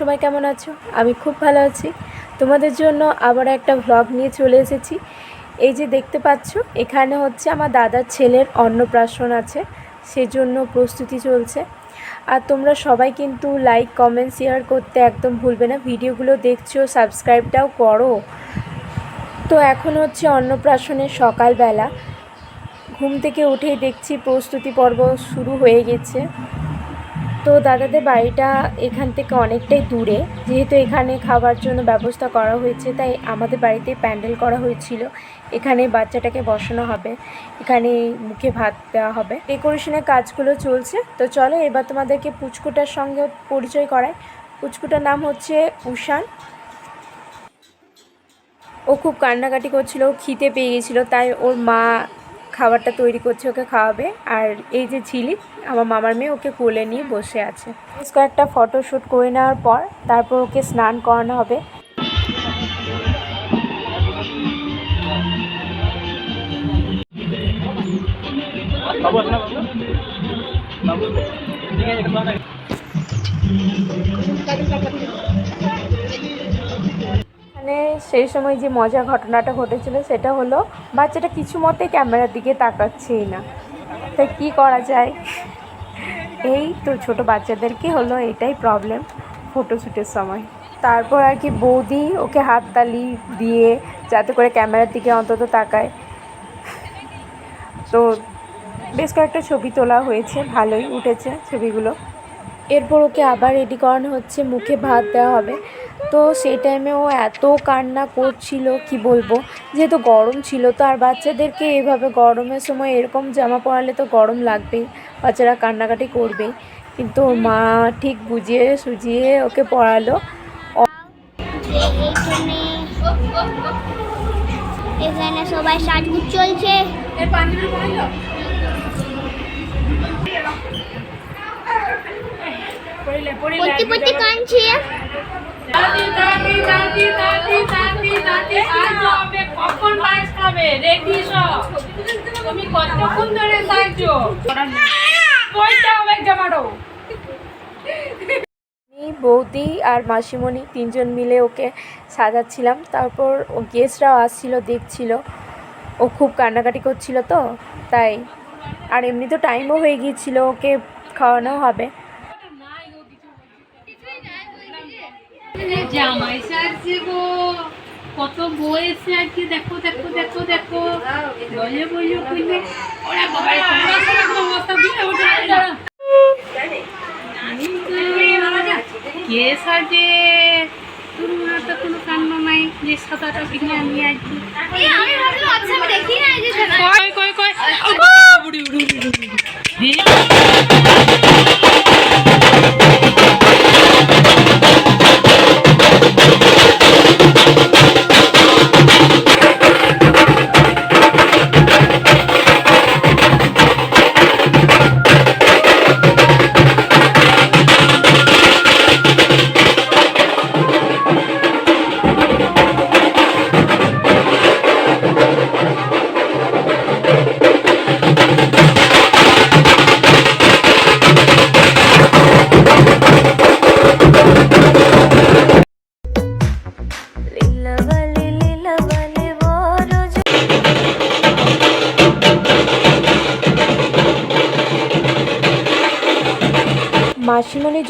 সবাই কেমন আছো? আমি খুব ভালো আছি। তোমাদের জন্য আবার একটা ভ্লগ নিয়ে চলে এসেছি। এই যে দেখতে পাচ্ছ, এখানে হচ্ছে আমার দাদার ছেলের অন্নপ্রাশন আছে, সেজন্য প্রস্তুতি চলছে। আর তোমরা সবাই কিন্তু লাইক কমেন্ট শেয়ার করতে একদম ভুলবে না। ভিডিওগুলো দেখছ সাবস্ক্রাইবটাও করো। তো এখন হচ্ছে অন্নপ্রাশনের সকালবেলা। ঘুম থেকে উঠেই দেখছি প্রস্তুতি পর্ব শুরু হয়ে গেছে। তো দাদাদের বাড়িটা এখান থেকে অনেকটাই দূরে। যেহেতু এখানে খাবার জন্য ব্যবস্থা করা হয়েছে, তাই আমাদের বাড়িতে প্যান্ডেল করা হয়েছিল। এখানে বাচ্চাটাকে বসানো হবে। এখানে মুখে ভাত দেওয়া হবে। ডেকোরেশনের কাজগুলো চলছে। তো চলো এবার তোমাদেরকে পুচকুটার সঙ্গে পরিচয় করায় পুচকুটার নাম হচ্ছে উষান। ও খুব কান্নাকাটি করছিল খিদে পেয়ে গেছিল, তাই ওর মা খাবারটা তৈরি করছে, ওকে খাওয়াবে। আর এই যে ঝিলিক আমার মামার মেয়ে, ওকে কোলে নিয়ে বসে আছে। বেশ কয়েকটা ফটো শ্যুট করে নেওয়ার পর, তারপর ওকে স্নান করানো হবে। মানে সেই সময় যে মজার ঘটনাটা ঘটেছিল সেটা হলো, বাচ্চাটা কিছু মতে ক্যামেরার দিকে তাকাচ্ছেই না। তাই কী করা যায়? এই তো ছোট বাচ্চাদেরকে হলো এটাই প্রবলেম ফটোশ্যুটের সময়। তারপর আর কি বৌদি ওকে হাততালি দিয়ে যাতে করে ক্যামেরার দিকে অন্তত তাকায়। তো বেশ কয়েকটা ছবি তোলা হয়েছে, ভালোই উঠেছে ছবিগুলো। এরপর ওকে আবার রেডি করানো হচ্ছে মুখে ভাত দেওয়া হবে। তো সেই টাইমে ও এত কান্না করছিল কি বলব? যেহেতু গরম ছিল তো আর বাচ্চাদেরকে এভাবে গরমের সময় এরকম জামা পরালে তো গরম লাগবেই বাচ্চারা কান্নাকাটি করবেই। কিন্তু ওর মা ঠিক বুঝিয়ে সুজিয়ে ওকে পড়ালো। এখানে সবাই সাজগুজ চলছে। পড়তে পড়তে কাঁদছে দাদি দাদি দাদি দাদি দাদি দাদি আজ হবে। কখন পায়েস খাবে? রেডি সব। তুমি কতক্ষণ ধরে জামাটো আমি বৌদি আর মাসিমণি তিনজন মিলে ওকে সাজাচ্ছিলাম। তারপর ও গেস্টরাও আসছিল দেখছিল। ও খুব কান্নাকাটি করছিল তো তাই। আর এমনি তো টাইমও হয়ে গিয়েছিল ওকে খাওয়ানো হবে। জামাই সাজছে গো। কত বই এসে আজকে দেখো দেখো দেখো দেখো। বলে বলে বলে ওরা বাবা তোমরা সব একদম অবস্থা দিয়ে ওঠে কে সাজে? তোমার তো কোনো কান্ন নাই যে সাদাটা কিনে আমি আজকে আমি ভাবলাম আচ্ছা আমি দেখি না এই যে কই কই কই বুড়ি বুড়ি বুড়ি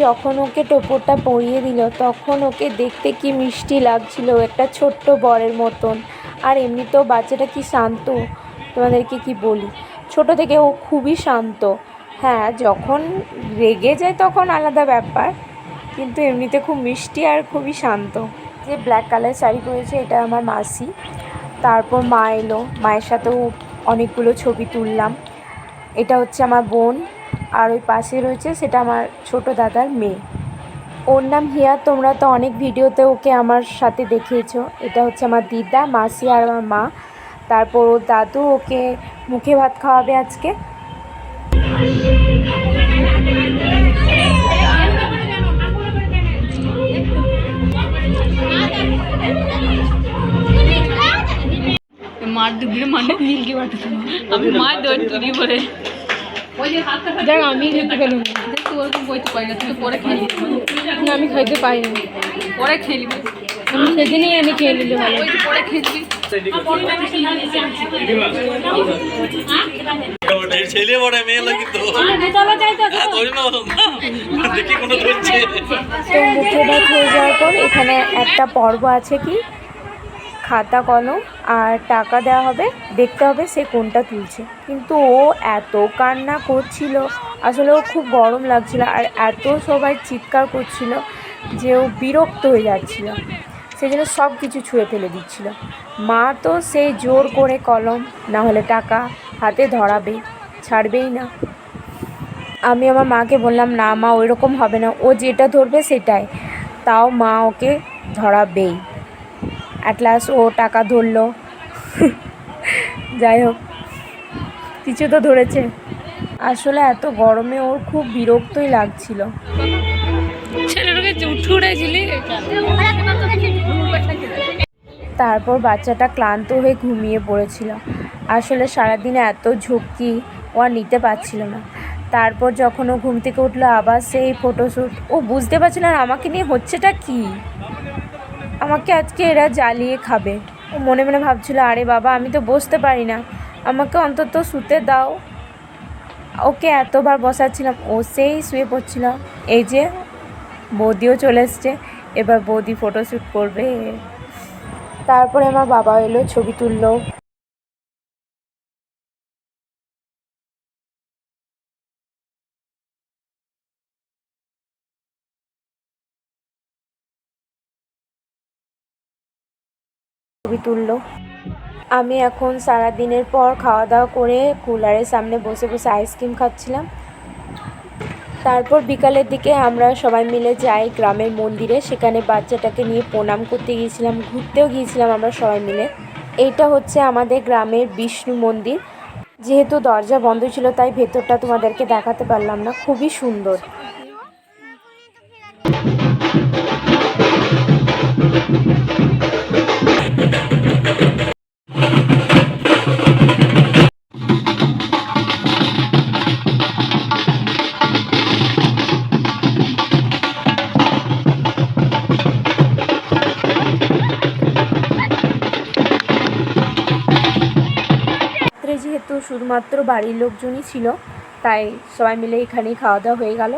যখন ওকে টোপরটা পরিয়ে দিল, তখন ওকে দেখতে কি মিষ্টি লাগছিল একটা ছোট্ট বরের মতন। আর এমনিতেও বাচ্চাটা কি শান্ত? তোমাদেরকে কি বলি? ছোট থেকে ও খুবই শান্ত। হ্যাঁ যখন রেগে যায় তখন আলাদা ব্যাপার, কিন্তু এমনিতে খুব মিষ্টি আর খুবই শান্ত। যে ব্ল্যাক কালার শাড়ি পরেছে, এটা আমার মাসি। তারপর মা এলো। মায়ের সাথেও অনেকগুলো ছবি তুললাম। এটা হচ্ছে আমার বোন। আর ওই পাশে রয়েছে সেটা আমার ছোট দাদার মেয়ে। ওর নাম হিয়া, তোমরা তো অনেক ভিডিওতে ওকে আমার সাথে দেখিয়েছো। এটা হচ্ছে আমার দিদা, মাসি আর আমার মা। তারপর ওর দাদু ওকে মুখে ভাত খাওয়াবে আজকে। মার দুগুলো মানে নীলকে পাঠাতাম আমি মার দৌড় তুলি বলে। দেখ আমি যেতে গেলাম দেখো ওরকম ওই তো না তুই পরে খেয়ে নিবি না আমি খাইতে পাই না। পরে খেয়ে আমি সেদিনই আমি খেয়ে নিলে ভালো। পরে খেয়ে নিবি ওটা ছেলে বড় মেয়ে লাগে তো হ্যাঁ। দেখি কোনো মুখে হয়ে যাওয়ার পর এখানে একটা পর্ব আছে কি? খাতা, কলম আর টাকা দেওয়া হবে, দেখতে হবে সে কোনটা তুলছে। কিন্তু ও এত কান্না করছিল, আসলে ও খুব গরম লাগছিল আর এত সবাই চিৎকার করছিল যে ও বিরক্ত হয়ে যাচ্ছিল। সেই জন্য সব কিছু ছুঁয়ে ফেলে দিচ্ছিল। মা তো সেই জোর করে কলম, না হলে টাকা হাতে ধরাবে, ছাড়বেই না। আমি আমার মাকে বললাম, না মা ওই রকম হবে না। ও যেটা ধরবে সেটাই। তাও মা ওকে ধরাবেই। অ্যাট লাস্ট ও টাকা ধরলো। যাই হোক কিছু তো ধরেছে। আসলে এত গরমে ওর খুব বিরক্তই লাগছিল। তারপর বাচ্চাটা ক্লান্ত হয়ে ঘুমিয়ে পড়েছিল। আসলে সারাদিনে এত ঝুঁকি ও আর নিতে পারছিল না। তারপর যখন ও ঘুম থেকে উঠল আবার সেই ফটোশ্যুট ও বুঝতে পারছিল না আমাকে নিয়ে হচ্ছেটা কি? আমাকে আজকে এরা জ্বালিয়ে খাবে। ও মনে মনে ভাবছিল, আরে বাবা, আমি তো বসতে পারি না। আমাকে অন্তত শুতে দাও। ওকে এতবার বসাচ্ছিলাম, ও সেই শুয়ে পড়ছিল। এই যে, বৌদিও চলে এসছে। এবার বৌদি ফটোশ্যুট করবে। তারপরে আমার বাবা এলো, ছবি তুললো। ছবি তুললো। আমি এখন সারা দিনের পর খাওয়া দাওয়া করে কুলারের সামনে বসে বসে আইসক্রিম খাচ্ছিলাম। তারপর বিকালের দিকে আমরা সবাই মিলে যাই গ্রামের মন্দিরে। সেখানে বাচ্চাটাকে নিয়ে প্রণাম করতে গিয়েছিলাম, ঘুরতেও গিয়েছিলাম আমরা সবাই মিলে। এইটা হচ্ছে আমাদের গ্রামের বিষ্ণু মন্দির। যেহেতু দরজা বন্ধ ছিল, তাই ভেতরটা তোমাদেরকে দেখাতে পারলাম না। খুবই সুন্দর। শুধুমাত্র বাড়ির লোকজনই ছিল, তাই সবাই মিলে এখানেই খাওয়া দাওয়া হয়ে গেল।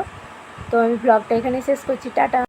তো আমি ব্লগটা এখানে শেষ করছি, টাটা।